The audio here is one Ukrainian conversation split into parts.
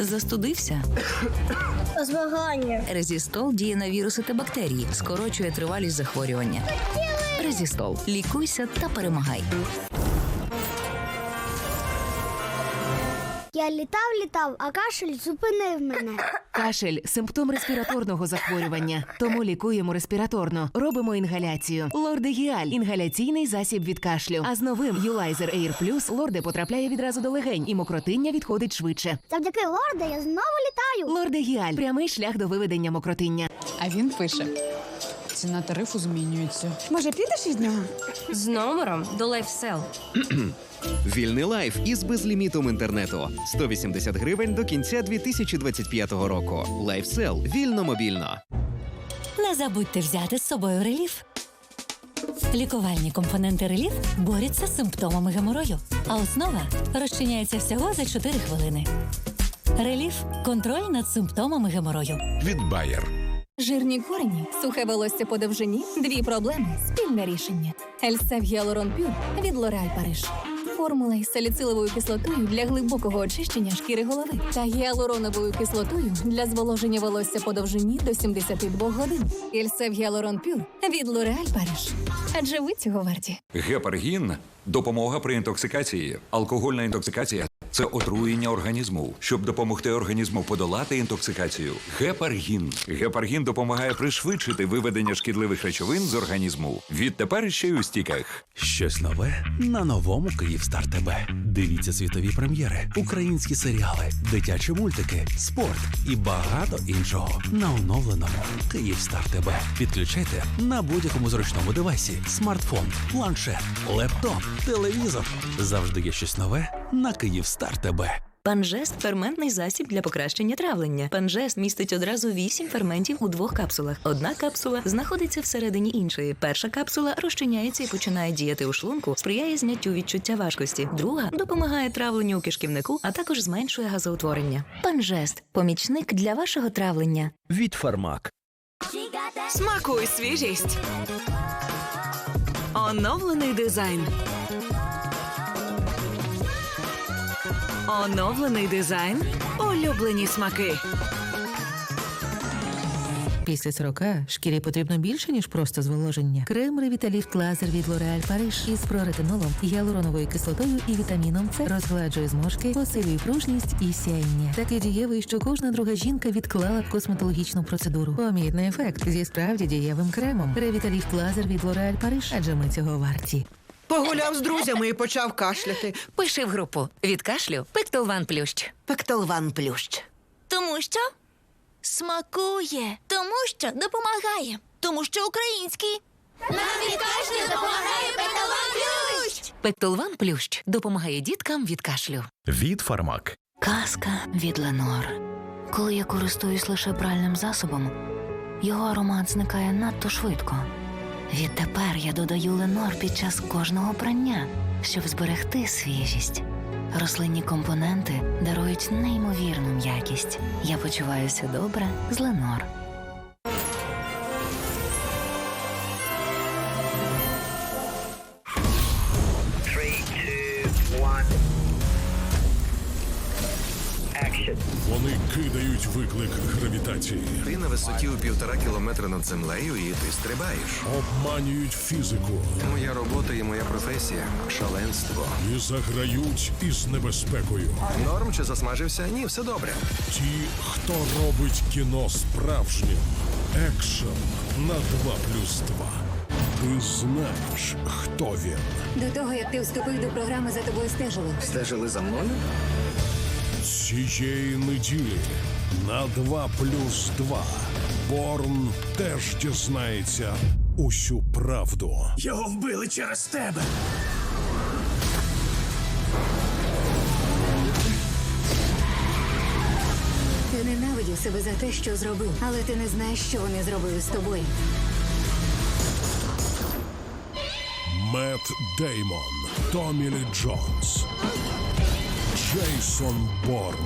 Застудився? Змагання. Резістол діє на віруси та бактерії, скорочує тривалість захворювання. Резістол. Лікуйся та перемагай. Я літав, літав, а кашель зупинив мене. Кашель симптом респіраторного захворювання. Тому лікуємо респіраторно. Робимо інгаляцію. Лордегіаль інгаляційний засіб від кашлю. А з новим Юлайзер Air Plus лорде потрапляє відразу до легень, і мокротиння відходить швидше. Завдяки лорда я знову літаю. Лордегіаль прямий шлях до виведення мокротиння. А він пише: ціна тарифу змінюється. Може, підеш від нього? З номером до LifeSell. Вільний лайф із безлімітом інтернету 180 гривень до кінця 2025 року. Лайфсел вільно мобільно. Не забудьте взяти з собою реліф. Лікувальні компоненти реліф борються з симптомами геморою, а основа розчиняється всього за 4 хвилини. Реліф контроль над симптомами геморою. від Bayer. Жирні корені, сухе волосся по довжині, дві проблеми, спільне рішення. Ельсев Гіалурон Пюр від L'Oréal Париж. Формула із саліциловою кислотою для глибокого очищення шкіри голови та гіалуроновою кислотою для зволоження волосся по довжині до 72 годин. Ельсев Гіалурон Пюр від L'Oréal Париж. Адже ви цього варті. Гепаргін допомога при інтоксикації. Алкогольна інтоксикація це отруєння організму. Щоб допомогти організму подолати інтоксикацію. Гепаргін. Гепаргін допомагає пришвидшити виведення шкідливих речовин з організму. Відтепер ще й у стіках. Щось нове на новому Київстар ТБ. Дивіться світові прем'єри, українські серіали, дитячі мультики, спорт і багато іншого на оновленому Київстар ТБ. Підключайте на будь-якому зручному девайсі: смартфон, планшет, лептоп, телевізор. Завжди є щось нове на Київстар ТБ. Панжест ферментний засіб для покращення травлення. Панжест містить одразу вісім ферментів у двох капсулах. Одна капсула знаходиться всередині іншої. Перша капсула розчиняється і починає діяти у шлунку, сприяє зняттю відчуття важкості. Друга допомагає травленню у кишківнику, а також зменшує газоутворення. Панжест помічник для вашого травлення. Від Фармак. Смакуй свіжість. Оновлений дизайн. Оновлений дизайн. Улюблені смаки. Після 40 шкірі потрібно більше, ніж просто зволоження. Крем Ревіталіфт Лазер від L'Oréal Париж із проретинолом, гіалуроновою кислотою і вітаміном С розгладжує зморшки, посилює пружність і сяєння. Такий дієвий, що кожна друга жінка відклала косметологічну процедуру. Помітний ефект зі справді дієвим кремом. Ревіталіфт Лазер від L'Oréal Париж, адже ми цього варті. Погуляв з друзями і почав кашляти. Пиши в групу від кашлю Пектолван Плющ. Пектолван плющ. Тому що смакує. Тому що допомагає. Тому що український. Нам від кашлю допомагає Петалан Плющ. Пектолван Плющ допомагає діткам від кашлю. Від Фармак. Казка від Ленор. Коли я користуюсь лише пральним засобом, його аромат зникає надто швидко. Відтепер я додаю Ленор під час кожного прання, щоб зберегти свіжість. Рослинні компоненти дарують неймовірну м'якість. Я почуваюся добре з Ленор. Вони кидають виклик гравітації, Ти на висоті у півтора кілометра над землею і ти стрибаєш. обманюють фізику Моя робота і моя професія шаленство. і заграють із небезпекою. Норм чи засмажився? Ні, все добре. Ті, хто робить кіно справжнім. Екшен на 2 плюс 2. Ти знаєш, хто він. До того як ти вступив до програми за тобою стежили. Стежили за мною? Цієї неділі на 2 плюс 2 Борн теж дізнається усю правду. Його вбили через тебе. Ти ненавидів себе за те, що зробив, але ти не знаєш, що вони зробили з тобою. Мет Деймон, Томі Лі Джонс, Джейсон Борн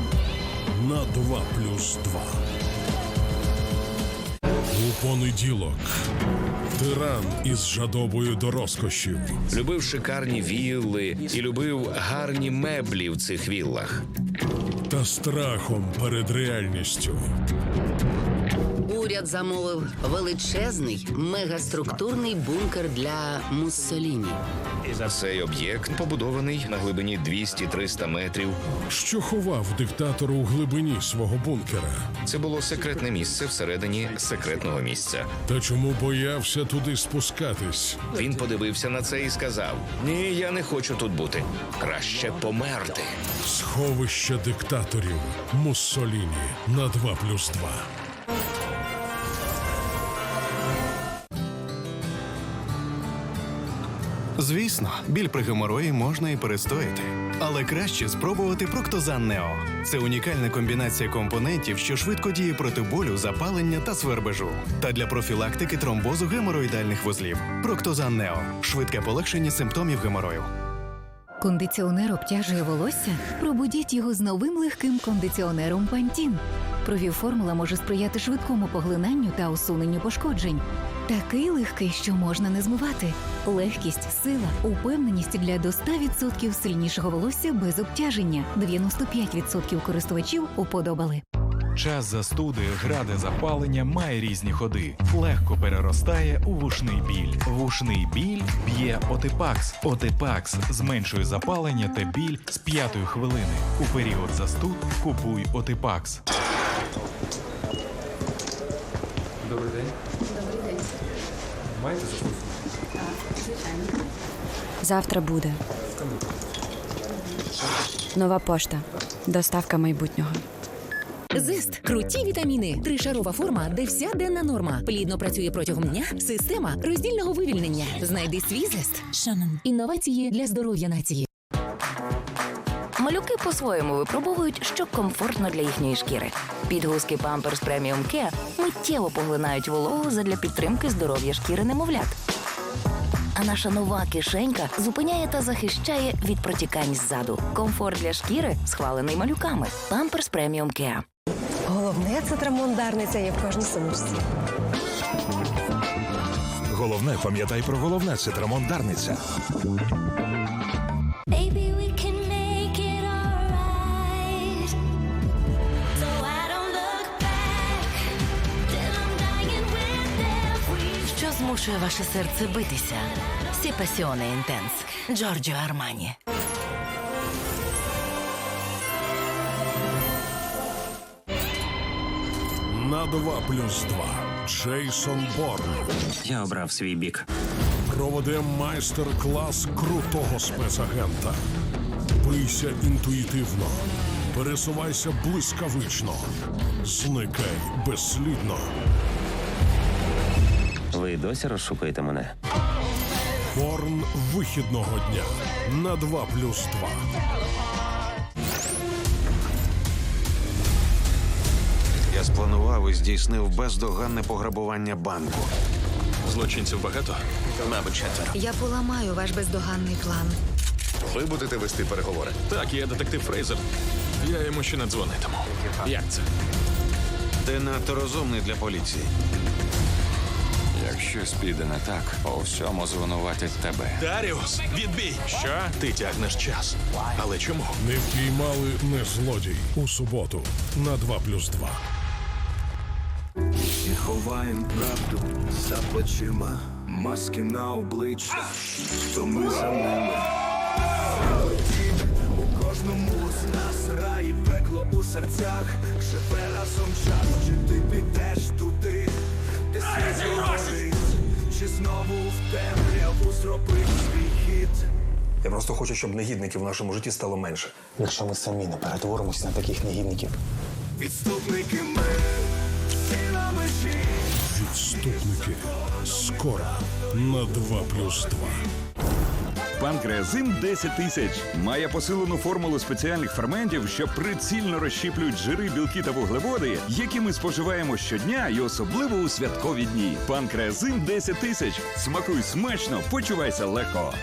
на 2 плюс 2. У понеділок тиран із жадобою до розкошів. Любив шикарні вілли і любив гарні меблі в цих віллах. та страхом перед реальністю. Уряд замовив величезний мегаструктурний бункер для Муссоліні. Цей об'єкт побудований на глибині 200-300 метрів. Що ховав диктатор у глибині свого бункера? Це було секретне місце всередині секретного місця. Та чому боявся туди спускатись? Він подивився на це і сказав: Ні, я не хочу тут бути. Краще померти. Сховище диктаторів Муссоліні на 2 плюс 2. Звісно, біль при геморої можна і перестояти, але краще спробувати Проктозан Нео. Це унікальна комбінація компонентів, що швидко діє проти болю, запалення та свербежу. Та для профілактики тромбозу геморроїдальних вузлів. Проктозан Нео швидке полегшення симптомів геморою. Кондиціонер обтяжує волосся? Пробудіть його з новим легким кондиціонером Пантін. Провів-формула може сприяти швидкому поглинанню та усуненню пошкоджень. Такий легкий, що можна не змивати. Легкість, сила, упевненість для до 100% сильнішого волосся без обтяження. 95% користувачів уподобали. Час застуди, граде запалення має різні ходи. Легко переростає у вушний біль. Вушний біль б'є Отипакс. Отипакс зменшує запалення та біль з п'ятої хвилини. У період застуд купуй Отипакс. Завтра буде. Нова пошта. Доставка майбутнього. Зест круті вітаміни. Тришарова форма, де вся денна норма. Плідно працює протягом дня. Система роздільного вивільнення. Знайди свій зест. Шанон. Інновації для здоров'я нації. Малюки по-своєму випробовують, що комфортно для їхньої шкіри. Підгузки Pampers Premium Care миттєво поглинають вологу задля підтримки здоров'я шкіри немовлят. А наша нова кишенька зупиняє та захищає від протікань ззаду. Комфорт для шкіри схвалений малюками. Памперс преміум Кеа. Головне це трамондарниця є в кожній сумочці. Головне, пам'ятай про головне це трамондарниця. Що змушує ваше серце битися? Сі пасіоне інтенс. Джорджо Армані. На 2 плюс 2. Джейсон Борн Я обрав свій бік. проведе майстер-клас крутого спецагента. Бийся інтуїтивно, пересувайся блискавично, зникай безслідно. Ви досі розшукуєте мене? Борн вихідного дня на 2 плюс 2. Я спланував і здійснив бездоганне пограбування банку. Злочинців багато? Мабуть, четверо. Я поламаю ваш бездоганний план. Ви будете вести переговори? Так, я детектив Фрейзер. Я йому ще не дзвонитиму. Як це? Ти надто розумний для поліції. Як щось піде не так, у всьому звинуватять тебе. Даріус, відбій! Що? Ти тягнеш час. Але чому? Не впіймали не злодій у суботу на 2 плюс 2. І ховаєм правду за плечима, маски на обличчя, то ми за ними. У кожному з нас рай пекло у серцях, живе разом час, чи ти підеш туди, знову в темряву зробив свій хід. Я просто хочу, щоб негідників в нашому житті стало менше. Якщо ми самі не перетворимося на таких негідників. Відступники ми, всі на межі. Відступники. Скоро на 2 плюс 2. Панкреазин 10 тисяч має посилену формулу спеціальних ферментів, що прицільно розщіплюють жири, білки та вуглеводи, які ми споживаємо щодня і особливо у святкові дні. Панкреазин 10 тисяч. Смакуй смачно, почувайся легко.